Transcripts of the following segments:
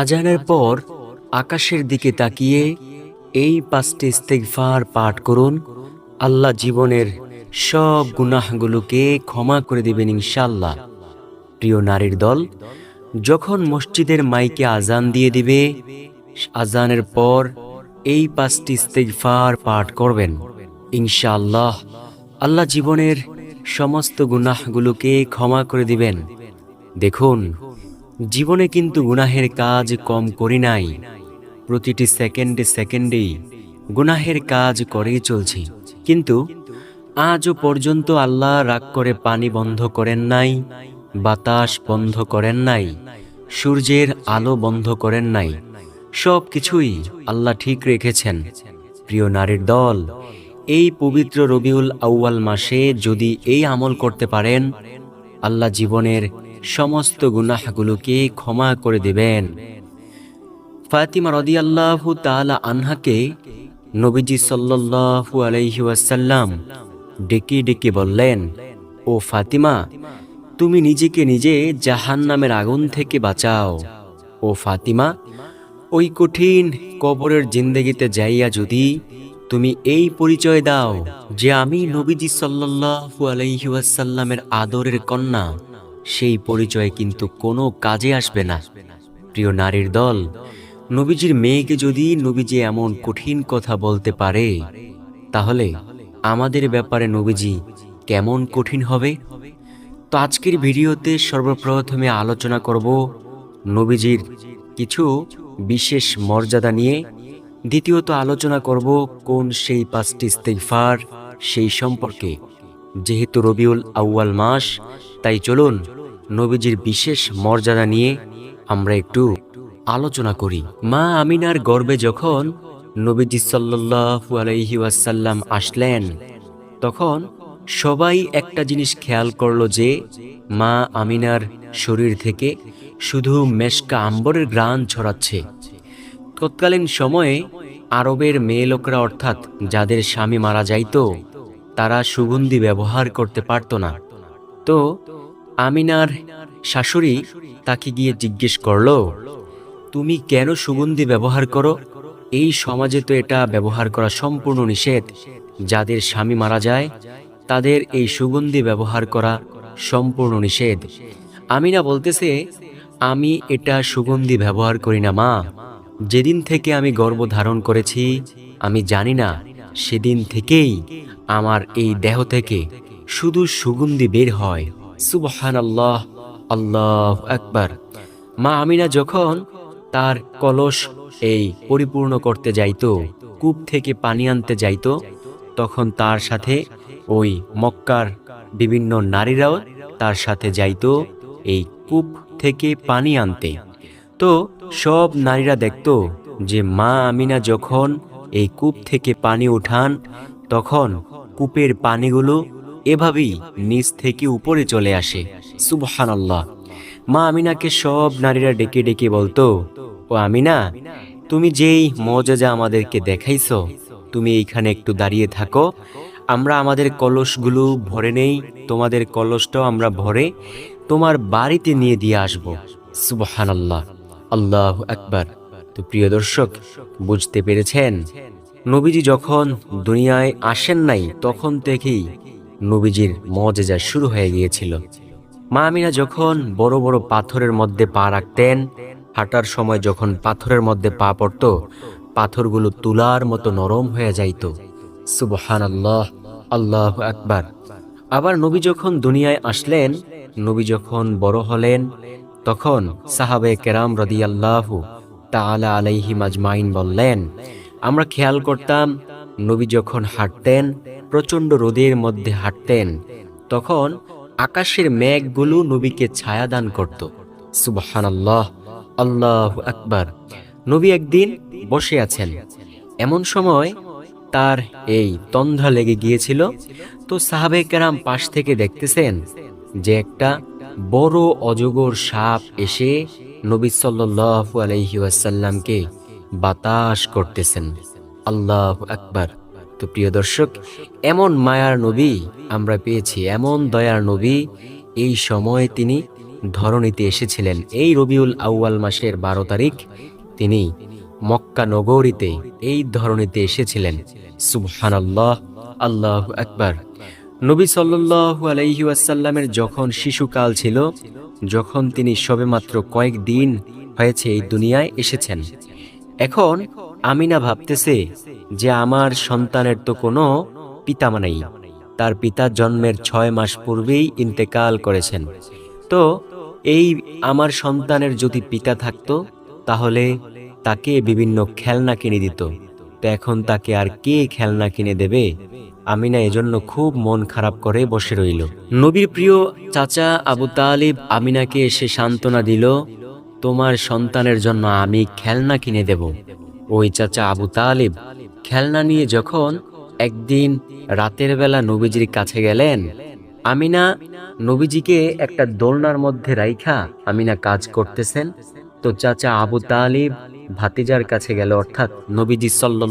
আজানের পর আকাশের দিকে তাকিয়ে এই পাঁচটি ইস্তেগফার পাঠ করুন। আল্লাহ জীবনের সব গুনাহগুলোকে ক্ষমা করে দিবেন ইনশাল্লাহ প্রিয় নারীর দল, যখন মসজিদের মাইকে আজান দিয়ে দিবে, আজানের পর এই পাঁচটি ইস্তেগফার পাঠ করবেন। ইনশাআল্লাহ আল্লাহ জীবনের সমস্ত গুনাহগুলোকে ক্ষমা করে দিবেন। দেখুন জীবনে কিন্তু গুনাহের কাজ কম করি নাই। প্রতিটি সেকেন্ডে সেকেন্ডেই গুনাহের কাজ করেই চলছি। কিন্তু আজও পর্যন্ত আল্লাহ রাগ করে পানি বন্ধ করেন নাই, বাতাস বন্ধ করেন নাই, সূর্যের আলো বন্ধ করেন নাই। সব কিছুই আল্লাহ ঠিক রেখেছেন। প্রিয় নারীর দল, এই পবিত্র রবিউল আউয়াল মাসে যদি এই আমল করতে পারেন, আল্লাহ জীবনের সমস্ত গুনাহগুলোকে ক্ষমা করে দেবেন। ফাতিমা রদিয়াল্লাহু তাআলা আনহাকে নবীজি সাল্লাল্লাহু আলাইহি ওয়াসাল্লাম ডেকে ডেকে বললেন, ও ফাতিমা, তুমি নিজেকে নিজে জাহান্নামের আগুন থেকে বাঁচাও। ও ফাতিমা, ওই কঠিন কবরের জিন্দেগিতে যাইয়া যদি তুমি এই পরিচয় দাও যে আমি নবীজি সাল্লাল্লাহু আলাইহি ওয়াসাল্লামের আদরের কন্যা সেই পরিচয় কিন্তু কোনো কাজে আসবে না। প্রিয় নারীর দল, নবীজির মেয়েকে যদি নবীজি এমন কঠিন কথা বলতে পারে, তাহলে আমাদের ব্যাপারে নবীজি কেমন কঠিন হবে? তো আজকের ভিডিওতে সর্বপ্রথমে আলোচনা করব নবীজির কিছু বিশেষ মর্যাদা নিয়ে। দ্বিতীয়ত আলোচনা করব কোন সেই পাঁচটি ইস্তেগফার, সেই সম্পর্কে। যেহেতু রবিউল আউয়াল মাস তাই চলুন নবীজির বিশেষ মর্যাদা নিয়ে আমরা একটু আলোচনা করি। মা আমিনার গর্বে যখন নবীজি সাল্লাল্লাহু আলাইহি ওয়াসাল্লাম আসলেন, তখন সবাই একটা জিনিস খেয়াল করল যে মা আমিনার শরীর থেকে শুধু মেশকা আম্বরের গ্রাণ ছড়াচ্ছে। তৎকালীন সময়ে আরবের মেয়ে লোকরা অর্থাৎ যাদের স্বামী মারা যাইত, তারা সুগন্ধি ব্যবহার করতে পারত না। তো আমিনার শাশুড়ি তাকে গিয়ে জিজ্ঞেস করল, তুমি কেন সুগন্ধি ব্যবহার করো? এই সমাজে তো এটা ব্যবহার করা সম্পূর্ণ নিষেধ। যাদের স্বামী মারা যায়, তাদের এই সুগন্ধি ব্যবহার করা সম্পূর্ণ নিষেধ। আমিনা বলতেছে, আমি এটা সুগন্ধি ব্যবহার করি না, মা। যেদিন থেকে আমি গর্ভ ধারণ করেছি, আমি জানি না সেদিন থেকেই আমার এই দেহ থেকে শুধু সুগন্ধি বের হয়। সুবহান আল্লাহ আল্লাহ একবার মা আমিনা যখন তার কলস এই পরিপূর্ণ করতে যাইতো, কূপ থেকে পানি আনতে যাইতো, তখন তার সাথে ওই মক্কার বিভিন্ন নারীরাও তার সাথে যাইতো এই কূপ থেকে পানি আনতে। তো সব নারীরা দেখতো যে মা আমিনা যখন এই কূপ থেকে পানি উঠান, তখন কূপের পানিগুলো এভাবেই নিচ থেকে উপরে চলে আসে। সুবহানাল্লাহ। মা আমিনাকে সব নারীরা ডেকে ডেকে বলতো, ও আমিনা, তুমি যেই মজাজা আমাদেরকে দেখাইছো, তুমি এইখানে একটু দাঁড়িয়ে থাকো। আমরা আমাদের কলসগুলো ভরে নেই, তোমাদের কলসটাও আমরা ভরে তোমার বাড়িতে নিয়ে দিয়ে আসব। সুবহান আল্লাহ আল্লাহ আকবার। তো প্রিয় দর্শক, বুঝতে পেরেছেন? নবীজি যখন দুনিয়ায় আসেন নাই, তখন থেকেই নবীজির মজেজা শুরু হয়ে গিয়েছিল। মা যখন বড় বড় পাথরের মধ্যে পা রাখতেন, হাঁটার সময় যখন পাথরের মধ্যে পা পড়তো, পাথরগুলো তুলার মতো নরম হয়ে যাইত। সুবহান আল্লাহ আল্লাহ আকবার। আবার নবী যখন দুনিয়ায় আসলেন, নবী যখন বড় হলেন, তখন সাহাবে কেরাম রদি আল্লাহ তালা আলাইহি মাজমাইন বললেন, আমরা খেয়াল করতাম নবী যখন হাঁটতেন প্রচণ্ড রোদের মধ্যে হাঁটতেন, তখন আকাশের মেঘগুলো নবীকে ছায়া দান করত। সুবহান আল্লাহ আল্লাহ আকবার। নবী একদিন বসে আছেন। এমন সময় তার এই তন্দ্রা লেগে গিয়েছিল। তো সাহাবে কেরাম পাশ থেকে দেখতেছেন যে একটা বড় অজগর সাপ এসে নবী সাল্লাল্লাহু আলাইহি ওয়াসাল্লামকে বাতাস করতেছেন। আল্লাহ আকবার। তো প্রিয় দর্শক, এমন মায়ার নবী আমরা পেয়েছি, এমন দয়ার নবী এই সময়ে তিনি ধরণীতে এসেছিলেন। এই রবিউল আউয়াল মাসের বারো তারিখ তিনি মক্কা নগরীতে এই ধরনীতে এসেছিলেন। সুবহানাল্লাহ, আল্লাহ আল্লাহ আকবার। নবী সাল্লু আলাইহি ওয়াসাল্লামের যখন শিশুকাল ছিল, যখন তিনি সবেমাত্র কয়েকদিন হয়েছে এই দুনিয়ায় এসেছেন। এখন আমিনা ভাবতেছে যে আমার সন্তানের তো কোনো পিতামা নেই। তার পিতা জন্মের ছয় মাস পূর্বেই ইন্তেকাল করেছেন। তো এই আমার সন্তানের যদি পিতা থাকতো, তাহলে তাকে বিভিন্ন খেলনা কিনে দিত। তো এখন তাকে আর কে খেলনা কিনে দেবে? আমিনা এজন্য খুব মন খারাপ করে বসে রইল। নবীর প্রিয় চাচা আবু তালিব আমিনাকে এসে সান্ত্বনা দিল, তোমার সন্তানের জন্য আমি খেলনা কিনে দেব। ওই চাচা আবু তালিব খেলনা নিয়ে যখন একদিন রাতের বেলা নবীজির কাছে গেলেন, আমিনা নবীজিকে একটা দোলনার মধ্যে রাইখা আমিনা কাজ করতেছেন। তো চাচা আবু তালিব ভাতিজার কাছে গেল, অর্থাৎ নবীজি সাল্লু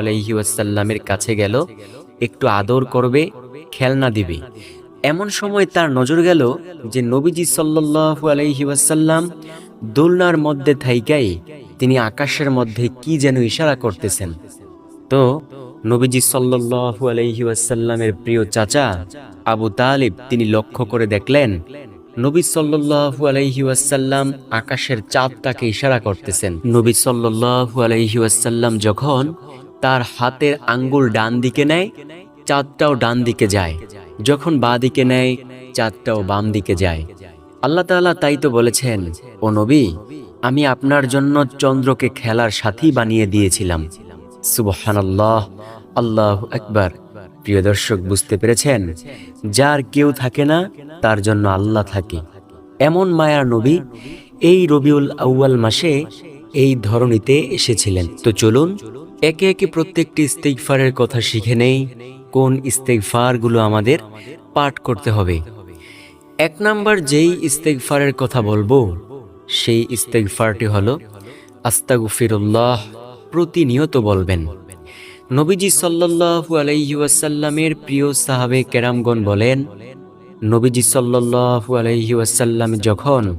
আলহি ওয়াসাল্লামের কাছে গেল, একটু আদর করবে, খেলনা দিবে। এমন সময় তার নজর গেল যে নবীজি সাল্লু আলহি ওয়াসাল্লাম দোলনার মধ্যে থাইকাই তিনি আকাশের মধ্যে কি যেন ইশারা করতেছেন। তো নবীজি সাল্লু আলহি ওয়াসাল্লামের প্রিয় চাচা আবু তালিব তিনি লক্ষ্য করে দেখলেন, নবী সাল্লু আলাইহি ওয়াসাল্লাম আকাশের চাঁদটাকে ইশারা করতেছেন। নবী সাল্লু আলাইহি ওয়াসাল্লাম যখন তার হাতের আঙ্গুল ডান দিকে নেয়, চাঁদটাও ডান দিকে যায়। যখন বা দিকে নেয়, চাঁদটাও বাম দিকে যায়। আল্লাহ তাআলা তাই তো বলেছেন, ও নবী আমি আপনার জন্য চন্দ্রকে খেলার সাথী বানিয়ে দিয়েছিলাম। সুবহানাল্লাহ, আল্লাহ একবার প্রিয় দর্শক, বুঝতে পেরেছেন? যার কেউ থাকে না, তার জন্য আল্লাহ থাকে। এমন মায়ার নবী এই রবিউল আউয়াল মাসে এই ধরনীতে এসেছিলেন। তো চলুন, একে একে প্রত্যেকটি ইস্তেকফারের কথা শিখে নেই, কোন ইস্তেকফারগুলো আমাদের পাঠ করতে হবে। এক নাম্বার যেই ইস্তেকফারের কথা বলব সেই ইস্তেকফারটি হলো, আস্তাগুফিরুল্লাহ, প্রতিনিয়ত বলবেন। নবীজি সাল্লাল্লাহু আলাইহি ওয়াসাল্লামের প্রিয় সাহাবে কেরামগণ বলেন, নবীজি সাল্লাল্লাহু আলাইহি যখন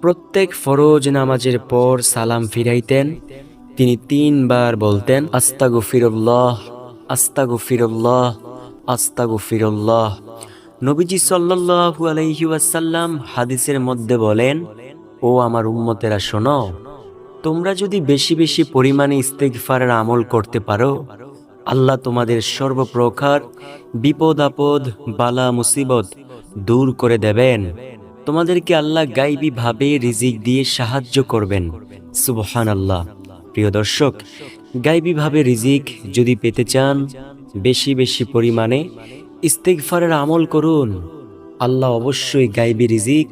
প্রত্যেক ফরজ নামাজের পর সালাম ফিরাইতেন, তিনি তিনবার বলতেন, আস্তাগুফিরুল্লাহ আস্তাগুফিরুল্লাহ আস্তাগুফিরুল্লাহ। নবীজি সাল্লাল্লাহু আলাইহি হাদিসের মধ্যে বলেন ও আমার উম্মতেরা, শোনো। তোমরা যদি বেশি বেশি পরিমাণে ইস্তেগফারের আমল করতে পারো, আল্লাহ তোমাদের সর্বপ্রকার বিপদ আপদ, বালা, মুসিবত দূর করে দেবেন। তোমাদেরকে আল্লাহ গাইবী ভাবে রিজিক দিয়ে সাহায্য করবেন। সুবহান আল্লাহ প্রিয় দর্শক গাইবী ভাবে রিজিক যদি পেতে চান, বেশি বেশি পরিমাণে ইস্তেগফারের আমল করুন। আল্লাহ অবশ্যই গাইবী রিজিক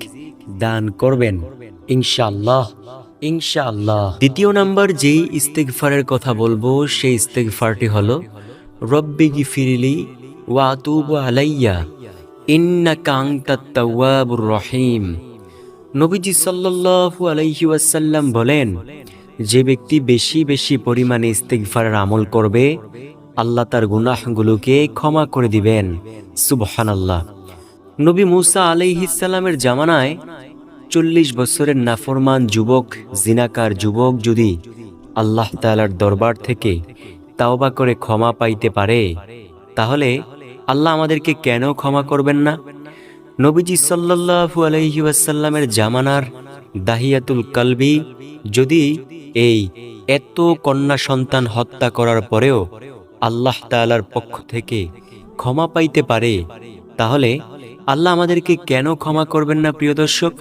দান করবেন। ইনশাআল্লাহ ইনশাআল্লাহ। দ্বিতীয় নাম্বার যেই ইস্তেগফারের কথা বলব, সেই ইস্তেকফারটি হলো, রব্বি গিফিরিলি ওয়া আতুবু আলাইয়া, ইন্নাকা আনতাত তাওয়াবুর রহিম। নবীজি সাল্লাল্লাহু আলাইহি ওয়াসাল্লাম বলেন, যে ব্যক্তি বেশি বেশি পরিমাণে ইস্তেগফারের আমল করবে, আল্লাহ তার গুনাহগুলোকে ক্ষমা করে দিবেন। সুবহানাল্লাহ। নবী মুসা আলাইহিসসালামের জামানায় চল্লিশ বছরের নাফরমান যুবক, জিনাকার যুবক যদি আল্লাহ তালার দরবার থেকে তাওবা করে ক্ষমা পাইতে পারে, তাহলে আল্লাহ আমাদেরকে কেন ক্ষমা করবেন না? নবীজি সাল্লাল্লাহু আলাইহি ওয়াসাল্লামের জামানার দাহিয়াতুল কালবি যদি এই এত কন্যা সন্তান হত্যা করার পরেও আল্লাহ তাআলার পক্ষ থেকে ক্ষমা পাইতে পারে, তাহলে আল্লাহ আমাদেরকে কেন ক্ষমা করবেন না প্রিয় দর্শক?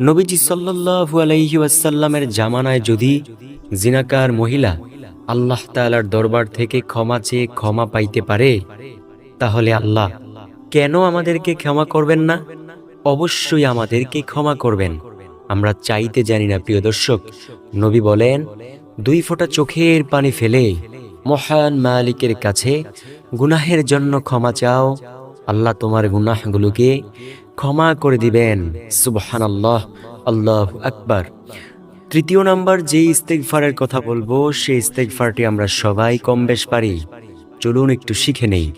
নবীজি সাল্লাল্লাহু আলাইহি ওয়াসাল্লামের জামানায় যদি জিনাকার মহিলা আল্লাহ তাআলার দরবার থেকে ক্ষমা চেয়ে ক্ষমা পাইতে পারে, তাহলে আল্লাহ কেন আমাদেরকে ক্ষমা করবেন না? অবশ্যই আমাদেরকে ক্ষমা করবেন। আমরা চাইতে জানি না, প্রিয় দর্শক। নবী বলেন, দুই ফোঁটা চোখের পানি ফেলে মহান মালিকের কাছে গুনাহের জন্য ক্ষমা চাও। আল্লাহ তোমার গুনাহগুলোকে ক্ষমা করে দিবেন। সুবহান আল্লাহ আল্লাহ আকবার। তৃতীয় নাম্বার যে ইস্তেগফারের কথা বলব, সেই ইস্তেগফারটি আমরা সবাই কম বেশ পারি। চলুন একটু শিখে নেই।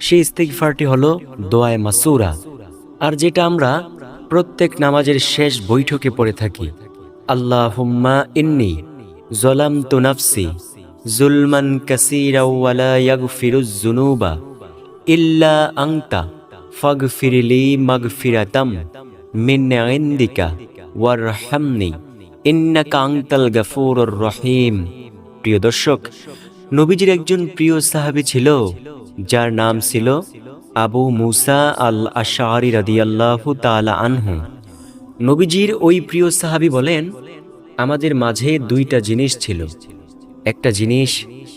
সেই ইস্তেগফারটি হলো দোয়ায় মাসুরা। আর যেটা আমরা প্রত্যেক নামাজের শেষ বৈঠকে পড়ে থাকি। আল্লাহ হুম্মা ইন্নি জলাম তো নাফসি জুলমান কাসিরা ওয়ালা ইয়াগফিরুজ জুনুবা ইল্লা আংতা ফাগফিরলি মাগফিরাতাম মিন ইন্দিকা ওয়ারহামনি ইন্নাকা আংতাল রহিম প্রিয় দর্শক, নবীজির একজন প্রিয় সাহাবী ছিল, যার নাম ছিল আবু মুসা আল আশারি রাদিয়াল্লাহু তাআলা আনহু। নবীজির ওই প্রিয় সাহাবী বলেন, আমাদের মাঝে দুইটা জিনিস ছিল। একটা জিনিস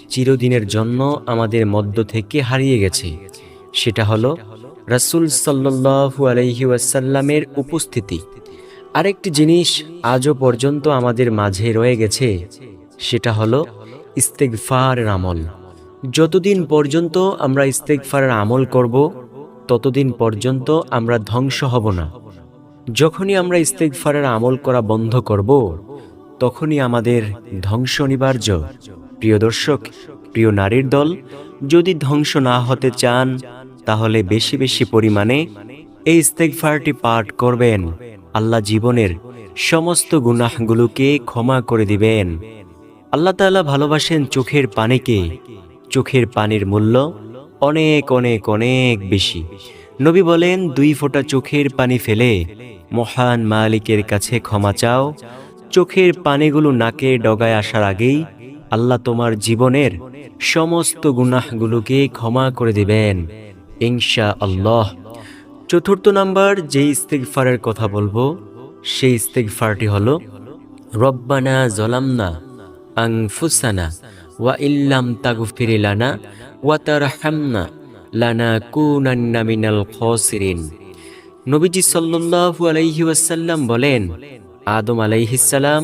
চিরদিনের জন্য আমাদের মধ্য থেকে হারিয়ে গেছে, সেটা হলো রাসূল সাল্লাল্লাহু আলাইহি ওয়াসাল্লামের উপস্থিতি। আরেকটি জিনিস আজও পর্যন্ত আমাদের মাঝে রয়ে গেছে, সেটা হলো ইস্তেগফারের আমল। যতদিন পর্যন্ত আমরা ইস্তেগফারের আমল করব, ততদিন পর্যন্ত আমরা ধ্বংস হব না। যখনই আমরা ইস্তেগফারের আমল করা বন্ধ করব, তখনই আমাদের ধ্বংস অনিবার্য। প্রিয় দর্শক, প্রিয় নারীর দল, যদি ধ্বংস না হতে চান তাহলে বেশি বেশি পরিমাণে এই ইস্তেগফারটি পাঠ করবেন। আল্লাহ জীবনের সমস্ত গুনাহগুলোকে ক্ষমা করে দিবেন। আল্লাহ তাআলা ভালোবাসেন চোখের পানিকে। চোখের পানির মূল্য অনেক অনেক অনেক বেশি। নবী বলেন, দুই ফোঁটা চোখের পানি ফেলে মহান মালিকের কাছে ক্ষমা চাও। চোখের পানিগুলো নাকে ডগায় আসার আগেই আল্লাহ তোমার জীবনের সমস্ত গুনাহগুলোকে ক্ষমা করে দিবেন। ইনশা আল্লাহ চতুর্থ নাম্বার যে ইস্তেগফারের কথা বলব, সেই ইস্তেগফারটি হল, রব্বানা জলামনা আংফুসানা ওয়া ইল্লাম তাগফির লানা ওয়া তারহামনা লানা কুনান্না মিনাল খাসিরিন। নবীজি সাল্লাল্লাহু আলাইহি ওয়াসাল্লাম বলেন, আদম আলাইহিসসালাম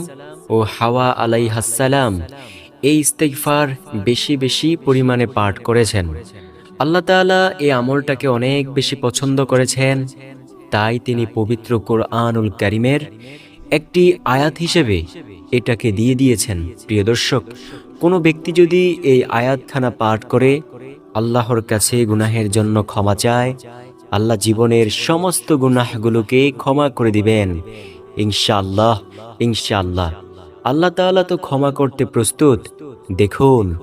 ও হাওয়া আলাইহাসসালাম এই ইস্তেগফার বেশি বেশি পরিমাণে পাঠ করেছেন। আল্লাহ তাআলা এই আমলটাকে অনেক বেশি পছন্দ করেছেন। তাই তিনি পবিত্র কোরআনুল কারিমের একটি আয়াত হিসেবে এটাকে দিয়ে দিয়েছেন। প্রিয় দর্শক, কোনো ব্যক্তি যদি এই আয়াতখানা পাঠ করে আল্লাহর কাছে গুনাহের জন্য ক্ষমা চায়, আল্লাহ জীবনের সমস্ত গুনাহগুলোকে ক্ষমা করে দিবেন। ইনশাআল্লাহ ইনশাআল্লাহ। আল্লাহ তাআলা তো ক্ষমা করতে প্রস্তুত। দেখুন,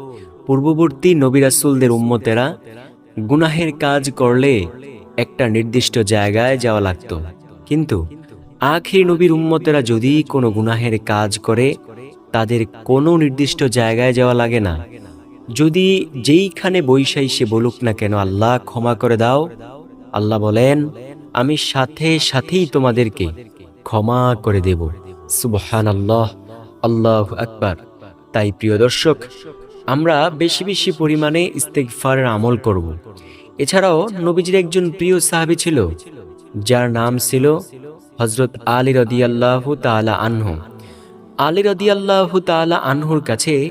পূর্ববর্তী নবী রাসূলদের উম্মতেরা গুনাহের কাজ করলে একটা নির্দিষ্ট জায়গায় যাওয়া লাগতো। কিন্তু আখির নবীর উম্মতেরা যদি কোনো গুনাহের কাজ করে, তাদের কোনো নির্দিষ্ট জায়গায় যাওয়া লাগে না। যদি যেইখানে বৈশাই সে বলুক না কেন, আল্লাহ ক্ষমা করে দাও। আল্লাহ বলেন, আমি সাথে সাথেই তোমাদেরকে ক্ষমা করে দেব। সুবহান আল্লাহ আল্লাহ আকবার। তাই প্রিয় দর্শক আমরা বেশি বেশি পরিমাণে ইস্তেগফারের আমল করব। এছাড়াও নবীজির একজন প্রিয় সাহাবী ছিল, যার নাম ছিল হজরত আলী রদিয়াল্লাহু তাআলা আনহু আলী রদিয়াল্লাহু তাআলা আনহুর কাছে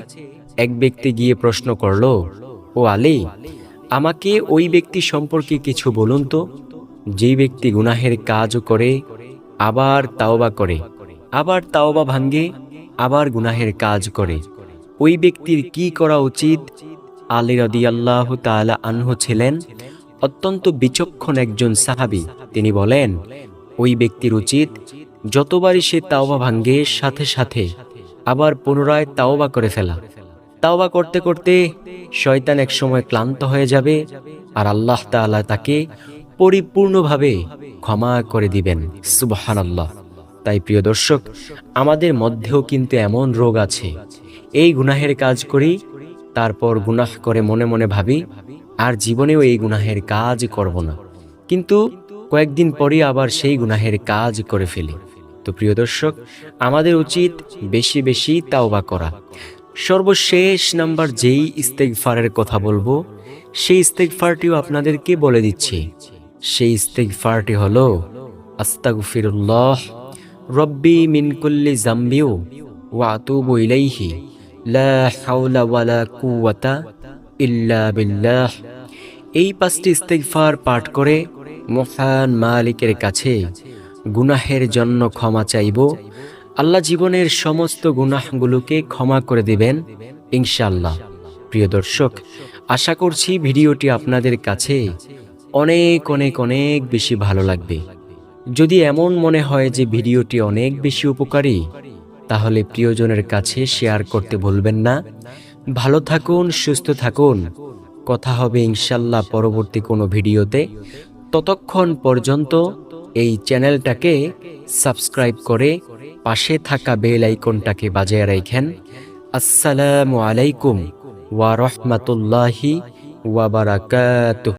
এক ব্যক্তি গিয়ে প্রশ্ন করল, ও আলী, আমাকে ওই ব্যক্তি সম্পর্কে কিছু বলুন তো, যেই ব্যক্তি গুনাহের কাজও করে, আবার তাওবা করে, আবার তাওবা ভাঙ্গে আবার গুনাহের কাজ করে ওই ব্যক্তির কি করা উচিত? আলী রদিয়াল্লাহু তাআলা আনহু ছিলেন অত্যন্ত বিচক্ষণ একজন সাহাবী। তিনি বলেন, ওই ব্যক্তির উচিত যতবারই সে তাওবা ভাঙ্গে সাথে সাথে আবার পুনরায় তাওবা করে ফেলা। তাওবা করতে করতে শয়তান এক সময় ক্লান্ত হয়ে যাবে আর আল্লাহ তাআলা তাকে পরিপূর্ণভাবে ক্ষমা করে দিবেন। সুবহানাল্লাহ। তাই প্রিয় দর্শক, আমাদের মধ্যেও কিন্তু এমন রোগ আছে। এই গুনাহের কাজ করি, তারপর গুনাহ করে মনে মনে ভাবি, আর জীবনেও এই গুনাহের কাজ করব না। কিন্তু কয়েকদিন পরই আবার সেই গুনাহের কাজ করে ফেলি। তো প্রিয় দর্শক, আমাদের উচিত বেশি বেশি তাওবা করা। সর্বশেষ নাম্বার যেই ইস্তেগফারের কথা বলব, সেই ইস্তেগফারটিও আপনাদেরকে বলে দিচ্ছি। সেই ইস্তেগফারটি হলো, আস্তাগফিরুল্লাহ, রব্বি মিন কুল্লি জাম্বিউ ওয়া আতুবু ইলাইহি। লা ইল্লা এই পাঁচটি ইস্তেগফার পাঠ করে মহান মালিকের কাছে গুনাহের জন্য ক্ষমা চাইব। আল্লাহ জীবনের সমস্ত গুনাহগুলোকে ক্ষমা করে দিবেন ইনশাল্লাহ প্রিয় দর্শক, আশা করছি ভিডিওটি আপনাদের কাছে অনেক অনেক অনেক বেশি ভালো লাগবে। যদি এমন মনে হয় যে ভিডিওটি অনেক বেশি উপকারী তাহলে প্রিয়জনের কাছে শেয়ার করতে ভুলবেন না। ভালো থাকুন, সুস্থ থাকুন। কথা হবে ইনশাল্লাহ পরবর্তী কোনো ভিডিওতে। ততক্ষণ পর্যন্ত এই চ্যানেলটাকে সাবস্ক্রাইব করে পাশে থাকা বেল আইকনটাকে বাজায় রাখেন। আসসালামু আলাইকুম ওয়া রহমাতুল্লাহি ওয়া বারাকাতুহু।